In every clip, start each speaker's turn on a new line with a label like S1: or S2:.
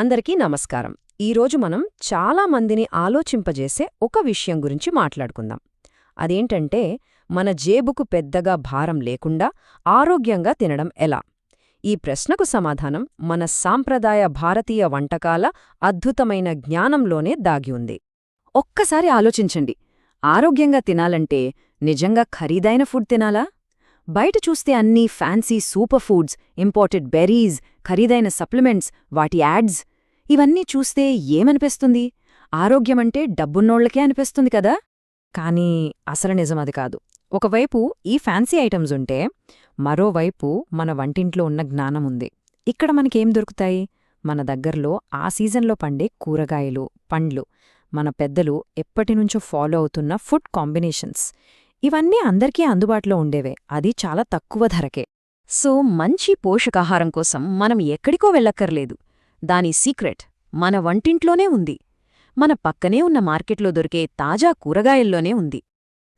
S1: అందరికీ నమస్కారం. ఈరోజు మనం చాలా మందిని ఆలోచింపజేసే ఒక విషయం గురించి మాట్లాడుకుందాం. అదేంటంటే మన జేబుకు పెద్దగా భారం లేకుండా ఆరోగ్యంగా తినడం ఎలా? ఈ ప్రశ్నకు సమాధానం మన సాంప్రదాయ భారతీయ వంటకాల అద్భుతమైన జ్ఞానంలోనే దాగి ఉంది. ఒక్కసారి ఆలోచించండి. ఆరోగ్యంగా తినాలంటే నిజంగా ఖరీదైన ఫుడ్ తినాలా? బయట చూస్తే అన్నీ fancy super foods imported berries ఖరీదైన సప్లిమెంట్స్ వాటి యాడ్స్ ఇవన్నీ చూస్తే ఏమనిపిస్తుంది? ఆరోగ్యమంటే డబ్బున్నోళ్ళకే అనిపిస్తుంది కదా? కానీ అసలు నిజమది కాదు. ఒకవైపు ఈ ఫ్యాన్సీ ఐటమ్స్ ఉంటే మరోవైపు మన వంటింట్లో ఉన్న జ్ఞానముంది ఇక్కడ మనకేం దొరుకుతాయి? మన దగ్గర్లో ఆ సీజన్లో పండే కూరగాయలు పండ్లు మన పెద్దలు ఎప్పటినుంచో ఫాలో అవుతున్న ఫుడ్ కాంబినేషన్స్. ఇవన్నీ అందరికీ అందుబాటులో ఉండేవే. అది చాలా తక్కువ ధరకే. సో మంచి పోషకాహారం కోసం మనం ఎక్కడికో వెళ్ళక్కర్లేదు. దాని సీక్రెట్ మన వంటింట్లోనే ఉంది. మన పక్కనే ఉన్న మార్కెట్లో దొరికే తాజా కూరగాయల్లోనే ఉంది.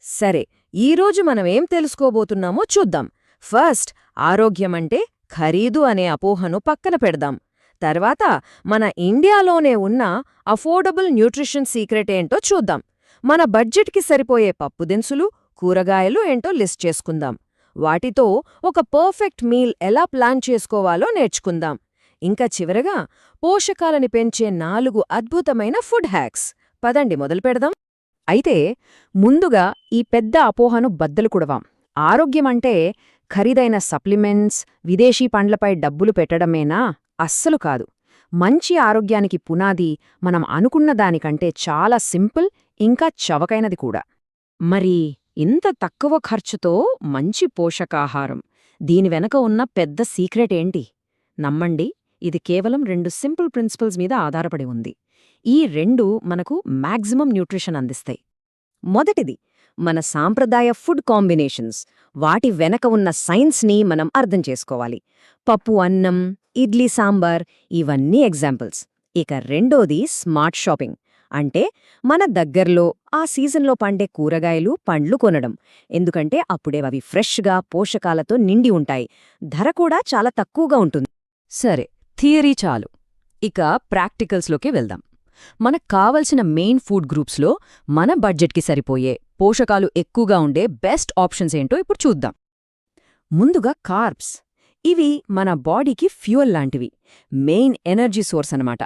S1: సరే ఈరోజు మనమేం తెలుసుకోబోతున్నామో చూద్దాం. ఫస్ట్ ఆరోగ్యమంటే ఖరీదు అనే అపోహను పక్కన పెడదాం. తర్వాత మన ఇండియాలోనే ఉన్న అఫోర్డబుల్ న్యూట్రిషన్ సీక్రెట్ ఏంటో చూద్దాం. మన బడ్జెట్కి సరిపోయే పప్పుదినుసులు కూరగాయలు ఏంటో లిస్ట్ చేసుకుందాం. వాటితో ఒక పర్ఫెక్ట్ మీల్ ఎలా ప్లాన్ చేసుకోవాలో నేర్చుకుందాం. ఇంకా చివరగా పోషకాలని పెంచే నాలుగు అద్భుతమైన ఫుడ్ హ్యాక్స్. పదండి మొదలుపెడదాం అయితే ముందుగా ఈ పెద్ద అపోహను బద్దలు కుడవాం ఆరోగ్యమంటే ఖరీదైన సప్లిమెంట్స్ విదేశీ పండ్లపై డబ్బులు పెట్టడమేనా? అస్సలు కాదు. మంచి ఆరోగ్యానికి పునాది మనం అనుకున్న దానికంటే చాలా సింపుల్ ఇంకా చవకైనది కూడా. మరి ఇంత తక్కువ ఖర్చుతో మంచి పోషకాహారం దీని వెనక ఉన్న పెద్ద సీక్రెట్ ఏంటి? నమ్మండి. ఇది కేవలం రెండు సింపుల్ ప్రిన్సిపల్స్ మీద ఆధారపడి ఉంది. ఈ రెండు మనకు మ్యాక్సిమం న్యూట్రిషన్ అందిస్తాయి. మొదటిది మన సాంప్రదాయ ఫుడ్ కాంబినేషన్స్. వాటి వెనక ఉన్న సైన్స్ని మనం అర్థం చేసుకోవాలి. పప్పు అన్నం ఇడ్లీ సాంబార్ ఇవన్నీ ఎగ్జాంపుల్స్. ఇక రెండోది స్మార్ట్ షాపింగ్. అంటే మన దగ్గర్లో ఆ సీజన్లో పండే కూరగాయలు పండ్లు కొనడం. ఎందుకంటే అప్పుడే అవి ఫ్రెష్గా పోషకాలతో నిండి ఉంటాయి. ధర కూడా చాలా తక్కువగా ఉంటుంది. సరే థియరీ చాలు. ఇక ప్రాక్టికల్స్లోకి వెళ్దాం. మనకు కావలసిన మెయిన్ ఫుడ్ గ్రూప్స్లో మన బడ్జెట్కి సరిపోయే పోషకాలు ఎక్కువగా ఉండే బెస్ట్ ఆప్షన్స్ ఏంటో ఇప్పుడు చూద్దాం. ముందుగా కార్బ్స్. ఇవి మన బాడీకి ఫ్యూయల్ లాంటివి. మెయిన్ ఎనర్జీ సోర్స్ అనమాట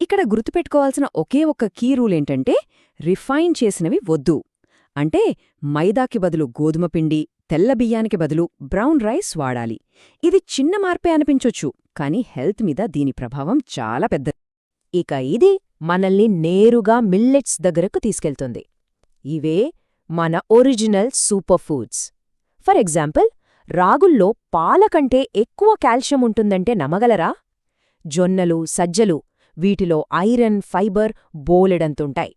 S1: ఇక్కడ గుర్తుపెట్టుకోవాల్సిన ఒకే ఒక్క కీ రూల్ ఏంటంటే రిఫైన్ చేసినవి వద్దు. అంటే మైదాకి బదులు గోధుమ పిండి తెల్ల బియ్యానికి బదులు బ్రౌన్ రైస్ వాడాలి. ఇది చిన్న మార్పే అనిపించొచ్చు కానీ హెల్త్ మీద దీని ప్రభావం చాలా పెద్దది ఇక ఇది మనల్ని నేరుగా మిల్లెట్స్ దగ్గరకు తీసుకెళ్తుంది. ఇవే మన original super foods. For example రాగుల్లో పాల కంటే ఎక్కువ కాల్షియం ఉంటుందంటే నమ్మగలరా? జొన్నలు సజ్జలు వీటిలో ఐరన్ ఫైబర్ బోలెడంతుంటాయి.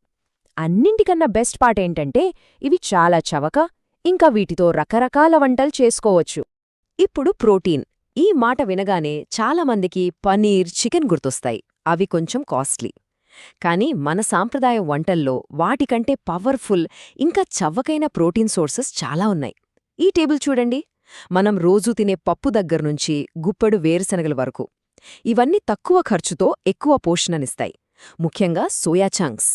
S1: అన్నింటికన్నా బెస్ట్ పార్ట్ ఏంటంటే ఇవి చాలా చవక ఇంకా వీటితో రకరకాల వంటలు చేసుకోవచ్చు. ఇప్పుడు ప్రోటీన్. ఈ మాట వినగానే చాలామందికి పనీర్ చికెన్ గుర్తొస్తాయి. అవి కొంచెం కాస్ట్లీ. కానీ మన సాంప్రదాయ వంటల్లో వాటికంటే పవర్ఫుల్ ఇంకా చవ్వకైన ప్రోటీన్ సోర్సెస్ చాలా ఉన్నాయి. ఈ టేబుల్ చూడండి. మనం రోజూ తినే పప్పు దగ్గర్నుంచి గుప్పెడు వేరుశనగల వరకు. ఇవన్నీ తక్కువ ఖర్చుతో ఎక్కువ పోషణనిస్తాయి. ముఖ్యంగా సోయా చంక్స్.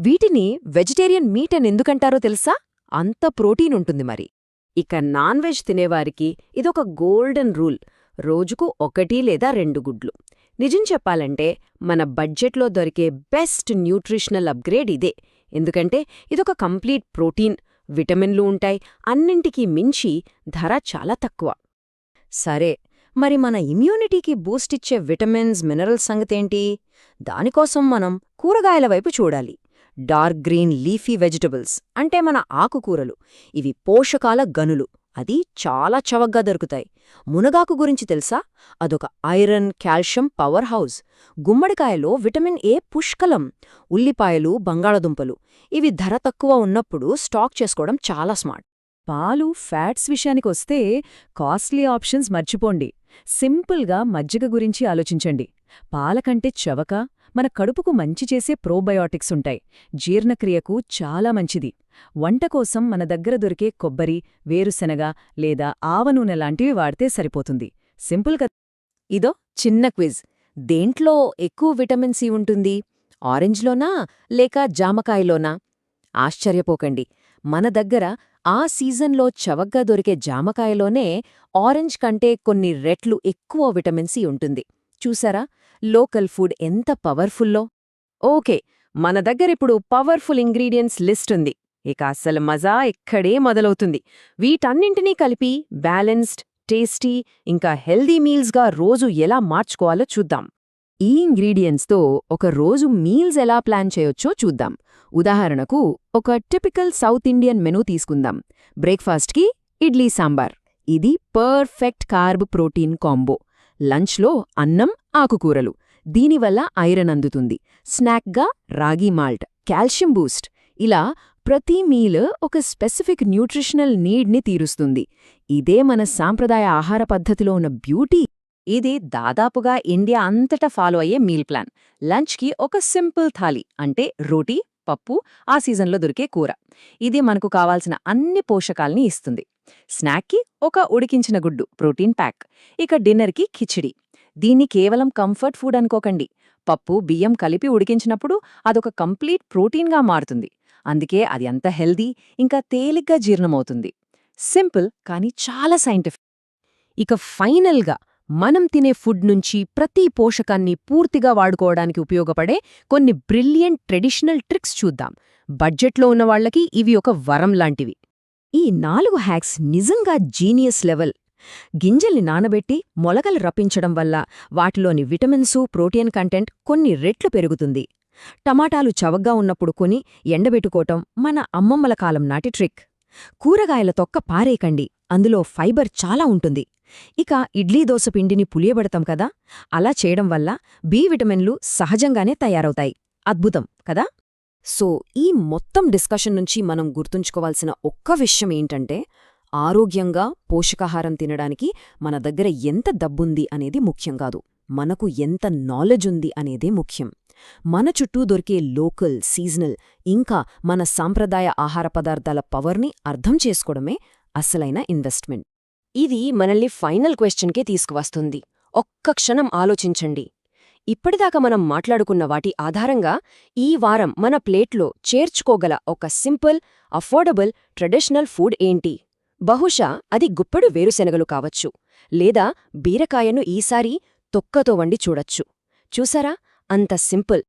S1: వీటిని వెజిటేరియన్ మీట్ అని ఎందుకంటారో తెలుసా? అంత ప్రోటీన్ ఉంటుంది మరి. ఇక నాన్ వెజ్ తినేవారికి ఇదొక గోల్డెన్ రూల్. రోజుకు ఒకటి లేదా రెండు గుడ్లు. నిజం చెప్పాలంటే మన బడ్జెట్లో దొరికే బెస్ట్ న్యూట్రిషనల్ అప్గ్రేడ్ ఇదే. ఎందుకంటే ఇదొక కంప్లీట్ ప్రోటీన్ విటమిన్లు ఉంటాయి అన్నింటికీ మించి ధర చాలా తక్కువ. సరే మరి మన ఇమ్యూనిటీకి బూస్ట్ ఇచ్చే విటమిన్స్ మినరల్స్ సంగతేంటి? దానికోసం మనం కూరగాయల వైపు చూడాలి. డార్క్ గ్రీన్ లీఫీ వెజిటబుల్స్ అంటే మన ఆకుకూరలు. ఇవి పోషకాల గనులు. అది చాలా చవగ్గా దొరుకుతాయి. మునగాకు గురించి తెలుసా? అదొక ఐరన్ కాల్షియం పవర్ హౌస్. గుమ్మడికాయలో విటమిన్ ఏ పుష్కలం. ఉల్లిపాయలు బంగాళదుంపలు. ఇవి ధర తక్కువ ఉన్నప్పుడు స్టాక్ చేసుకోవడం చాలా స్మార్ట్. పాలు ఫ్యాట్స్ విషయానికొస్తే కాస్ట్లీ ఆప్షన్స్ మర్చిపోండి. సింపుల్గా మజ్జిగ గురించి ఆలోచించండి. పాలకంటే చవక మన కడుపుకు మంచి చేసే ప్రోబయోటిక్స్ ఉంటాయి. జీర్ణక్రియకు చాలా మంచిది. వంట కోసం మన దగ్గర దొరికే కొబ్బరి వేరుశెనగ లేదా ఆవనూనె లాంటివి వాడితే సరిపోతుంది. సింపుల్గా ఇదో చిన్న క్విజ్. దేంట్లో ఎక్కువ విటమిన్ సి ఉంటుంది? ఆరెంజ్లోనా లేక జామకాయలోనా? ఆశ్చర్యపోకండి. మన దగ్గర ఆ సీజన్లో చవగ్గా దొరికే జామకాయలోనే ఆరెంజ్ కంటే కొన్ని రెట్లు ఎక్కువ విటమిన్ సి ఉంటుంది. చూసారా? లోకల్ ఫుడ్ ఎంత పవర్ఫుల్లో? ఓకే మన దగ్గరిప్పుడు పవర్ఫుల్ ఇంగ్రీడియంట్స్ లిస్ట్ ఉంది. ఇక అస్సలు మజా ఇక్కడే మొదలవుతుంది. వీటన్నింటినీ కలిపి బ్యాలెన్స్డ్ టేస్టీ ఇంకా హెల్దీ మీల్స్గా రోజు ఎలా మార్చుకోవాలో చూద్దాం. ఈ ఇంగ్రీడియంట్స్తో ఒక రోజు మీల్స్ ఎలా ప్లాన్ చేయొచ్చో చూద్దాం. ఉదాహరణకు ఒక టిపికల్ సౌత్ ఇండియన్ మెనూ తీసుకుందాం. బ్రేక్ఫాస్ట్కి ఇడ్లీ సాంబార్. ఇది పర్ఫెక్ట్ కార్బ్ ప్రోటీన్ కాంబో. లంచ్లో అన్నం ఆకుకూరలు. దీనివల్ల ఐరన్ అందుతుంది. స్నాక్గా రాగి మాల్ట్ కాల్షియం బూస్ట్. ఇలా ప్రతి మీల్ ఒక స్పెసిఫిక్ న్యూట్రిషనల్ నీడ్ని తీరుస్తుంది. ఇదే మన సాంప్రదాయ ఆహార పద్ధతిలో ఉన్న బ్యూటీ. ఇది దాదాపుగా ఇండియా అంతటా ఫాలో అయ్యే మీల్ ప్లాన్. లంచ్కి ఒక సింపుల్ థాలీ అంటే రోటీ పప్పు ఆ సీజన్లో దొరికే కూర. ఇది మనకు కావాల్సిన అన్ని పోషకాల్ని ఇస్తుంది. స్నాక్కి ఒక ఉడికించిన గుడ్డు ప్రోటీన్ ప్యాక్. ఇక డిన్నర్కి కిచిడి. దీన్ని కేవలం కంఫర్ట్ ఫుడ్ అనుకోకండి. పప్పు బియ్యం కలిపి ఉడికించినప్పుడు అదొక కంప్లీట్ ప్రోటీన్గా మారుతుంది. అందుకే అది అంత హెల్దీ ఇంకా తేలిగ్గా జీర్ణమవుతుంది. సింపుల్ కానీ చాలా సైంటిఫిక్. ఇక ఫైనల్గా మనం తినే ఫుడ్ నుంచి ప్రతి పోషకాన్ని పూర్తిగా వాడుకోవడానికి ఉపయోగపడే కొన్ని బ్రిలియంట్ ట్రెడిషనల్ ట్రిక్స్ చూద్దాం. బడ్జెట్లో ఉన్నవాళ్ళకి ఇవి ఒక వరం లాంటివి. ఈ నాలుగు హ్యాక్స్ నిజంగా జీనియస్ లెవెల్. గింజల్ని నానబెట్టి మొలకలు రప్పించడం వల్ల వాటిలోని విటమిన్సు ప్రోటీన్ కంటెంట్ కొన్ని రెట్లు పెరుగుతుంది. టమాటాలు చవగ్గా ఉన్నప్పుడు కొని ఎండబెట్టుకోవటం మన అమ్మమ్మల కాలం నాటి ట్రిక్. కూరగాయల తొక్క పారేయకండి అందులో ఫైబర్ చాలా ఉంటుంది. ఇక ఇడ్లీ దోస పిండిని పులియబెడతాం కదా అలా చేయడం వల్ల బి విటమిన్లు సహజంగానే తయారవుతాయి. అద్భుతం కదా? సో ఈ మొత్తం డిస్కషన్ నుంచి మనం గుర్తుంచుకోవాల్సిన ఒక్క విషయం ఏంటంటే ఆరోగ్యంగా పోషకాహారం తినడానికి మన దగ్గర ఎంత డబ్బుంది అనేది ముఖ్యం కాదు. మనకు ఎంత నాలెడ్జ్ ఉంది అనేదే ముఖ్యం. మన చుట్టూ దొరికే లోకల్ సీజనల్ ఇంకా మన సాంప్రదాయ ఆహార పదార్థాల పవర్ని అర్థం చేసుకోవడమే అసలైన ఇన్వెస్ట్మెంట్ ఇది మనల్ని ఫైనల్ క్వశ్చన్కే తీసుకువస్తుంది. ఒక్క క్షణం ఆలోచించండి. ఇప్పటిదాకా మనం మాట్లాడుకున్న వాటి ఆధారంగా ఈ వారం మన ప్లేట్లో చేర్చుకోగల ఒక సింపుల్ అఫోర్డబుల్ ట్రెడిషనల్ ఫుడ్ ఏంటి? బహుశా అది గుప్పెడు వేరుశెనగలు కావచ్చు లేదా బీరకాయను ఈసారి తొక్కతో వండి చూడొచ్చు. చూసారా? అంత సింపుల్.